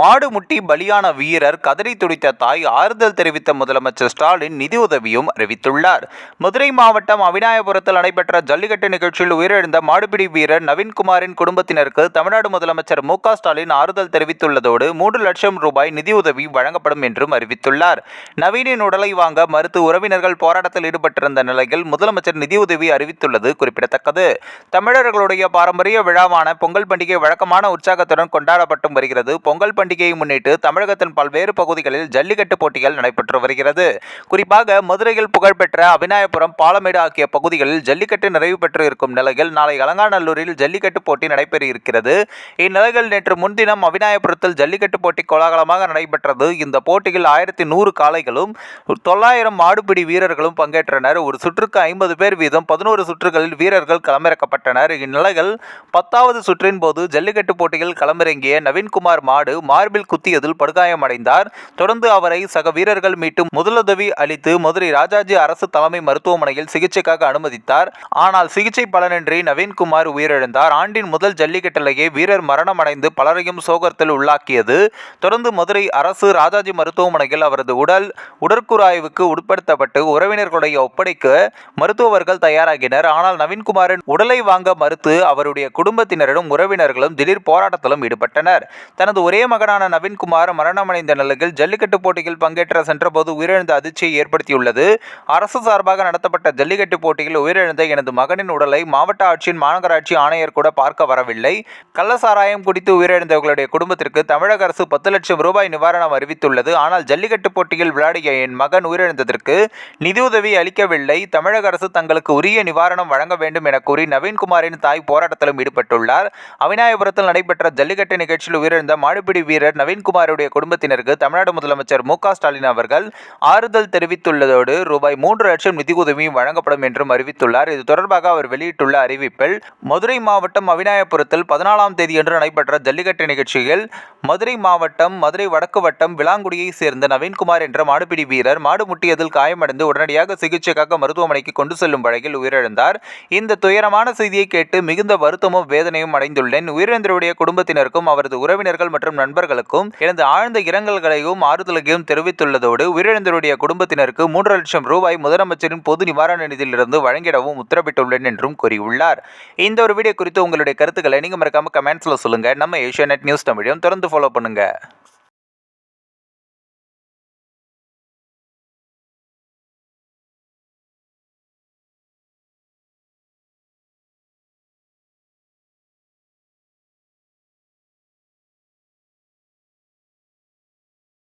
மாடு முட்டி பலியான வீரர் கதறி துடித்த தாய் ஆறுதல் தெரிவித்த முதலமைச்சர் ஸ்டாலின் நிதியுதவியும் அறிவித்துள்ளார். மதுரை மாவட்டம் அவிநாயபுரத்தில் நடைபெற்ற ஜல்லிக்கட்டு நிகழ்ச்சியில் உயிரிழந்த மாடுபிடி வீரர் நவீன்குமாரின் குடும்பத்தினருக்கு தமிழ்நாடு முதலமைச்சர் மு ஸ்டாலின் ஆறுதல் தெரிவித்துள்ளதோடு மூன்று லட்சம் ரூபாய் நிதியுதவி வழங்கப்படும் என்றும் அறிவித்துள்ளார். நவீனின் உடலை வாங்க மறுத்து உறவினர்கள் போராட்டத்தில் ஈடுபட்டிருந்த நிலையில் முதலமைச்சர் நிதியுதவி அறிவித்துள்ளது குறிப்பிடத்தக்கது. தமிழர்களுடைய பாரம்பரிய விழாவான பொங்கல் பண்டிகை வழக்கமான உற்சாகத்துடன் கொண்டாடப்பட்டு வருகிறது. பொங்கல் பண்டிகையை முன்னிட்டு தமிழகத்தின் பல்வேறு பகுதிகளில் ஜல்லிக்கட்டு போட்டிகள் நடைபெற்று வருகிறது. குறிப்பாக மதுரையில் புகழ்பெற்ற அவிநாயபுரம் பாலமேடு ஆகிய பகுதிகளில் ஜல்லிக்கட்டு நிறைவு பெற்று இருக்கும் நிலையில் நாளை அலங்காநல்லூரில் ஜல்லிக்கட்டு போட்டி நடைபெற இருக்கிறது இந்நிலையில் நேற்று முன்தினம் அவிநாயபுரத்தில் ஜல்லிக்கட்டு போட்டி கோலாகலமாக நடைபெற்றது. இந்த போட்டியில் ஆயிரத்தி நூறு காளைகளும் தொள்ளாயிரம் மாடுபிடி வீரர்களும் பங்கேற்றனர். ஒரு சுற்றுக்கு ஐம்பது பேர் வீதம் பதினோரு சுற்றுகளில் வீரர்கள் களமிறக்கப்பட்டனர். இந்நிலையில் பத்தாவது சுற்றின் போது ஜல்லிக்கட்டு போட்டியில் களமிறங்கிய நவீன்குமார் மாடு மார்பில் குத்தியதில் படுகாயமடைந்தார். தொடர்ந்து அவரை சக வீரர்கள் மீட்டு முதலுதவி அளித்து மதுரை ராஜாஜி அரசு தலைமை மருத்துவமனையில் சிகிச்சைக்காக அனுமதித்தார். ஆனால் சிகிச்சை பலனின்றி நவீன்குமார் உயிரிழந்தார். ஆண்டின் முதல் ஜல்லிக்கட்டிலேயே வீரர் மரணமடைந்து பலரையும் சோகத்தில் உள்ளாக்கியது. தொடர்ந்து மதுரை அரசு ராஜாஜி மருத்துவமனையில் அவரது உடல் உடற்கூறாய்வுக்கு உட்படுத்தப்பட்டு உறவினர்களுடைய ஒப்படைக்க மருத்துவர்கள் தயாராகினர். ஆனால் நவீன்குமாரின் உடலை வாங்க மறுத்து அவருடைய குடும்பத்தினரிடம் உறவினர்களும் திடீர் போராட்டத்திலும் ஈடுபட்டனர். தனது ஒரே மகனான நவீன்குமார் மரணமடைந்த நிலையில் ஜல்லிக்கட்டு போட்டியில் பங்கேற்ற சென்றபோது உயிரிழந்த அதிர்ச்சியை ஏற்படுத்தியுள்ளது. அரசு சார்பாக நடத்தப்பட்ட ஜல்லிக்கட்டு போட்டியில் உயிரிழந்த எனது மகனின் உடலை மாவட்ட ஆட்சியின் மாநகராட்சி ஆணையர் கூட பார்க்க வரவில்லை. கள்ளசாராயம் குடித்து உயிரிழந்தவர்களுடைய குடும்பத்திற்கு தமிழக அரசு பத்து லட்சம் ரூபாய் நிவாரணம் அறிவித்துள்ளது. ஆனால் ஜல்லிக்கட்டு போட்டியில் விளையாடிய என் மகன் உயிரிழந்ததற்கு நிதியுதவி அளிக்கவில்லை. தமிழக அரசு தங்களுக்கு உரிய நிவாரணம் வழங்க வேண்டும் என கூறி நவீன்குமாரின் தாய் போராட்டத்திலும் ஈடுபட்டுள்ளார். அவிநாயபுரத்தில் நடைபெற்ற ஜல்லிக்கட்டு நிகழ்ச்சியில் உயிரிழந்த மாடுபிடி வீரர் நவீன்குமாருடைய குடும்பத்தினருக்கு தமிழ்நாடு முதலமைச்சர் மு ஸ்டாலின் அவர்கள் ஆறுதல் தெரிவித்துள்ளதோடு ரூபாய் மூன்று லட்சம் நிதி உதவியும் வழங்கப்படும் என்றும் அறிவித்துள்ளார். இது தொடர்பாக அவர் வெளியிட்டுள்ள அறிவிப்பில் மதுரை மாவட்டம் அவிநாயபுரத்தில் பதினாலாம் தேதியன்று நடைபெற்ற ஜல்லிக்கட்டு நிகழ்ச்சியில் மதுரை மாவட்டம் மதுரை வடக்கு வட்டம் விளாங்குடியைச் சேர்ந்த நவீன்குமார் என்ற மாடுபிடி வீரர் மாடு முட்டியதில் காயமடைந்து உடனடியாக சிகிச்சைக்காக மருத்துவமனைக்கு கொண்டு செல்லும் வழக்கில் உயிரிழந்தார். இந்த துயரமான செய்தியை கேட்டு மிகுந்த வருத்தமும் வேதனையும் அடைந்துள்ளேன். உயிரிழந்தவருடைய குடும்பத்தினருக்கும் அவரது உறவினர்கள் மற்றும் நபர்களுக்கும் எனது ஆழ்ந்த இரங்கல்களையும் ஆறுதலையும் தெரிவித்துள்ளதோடு உயிரிழந்தவருடைய குடும்பத்தினருக்கு மூன்று லட்சம் ரூபாய் முதலமைச்சரின் பொது நிவாரண நிதியிலிருந்து வழங்கிடவும் உத்தரவிட்டுள்ளேன் என்றும் கூறியுள்ளார். இந்த ஒரு வீடியோ குறித்து உங்களுடைய கருத்துக்களை நீங்கள் மறக்காம கமெண்ட்ஸ்ல சொல்லுங்க. நம்ம ஏஷியா நியூஸ் தமிழையும் தொடர்ந்து ஃபாலோ பண்ணுங்க.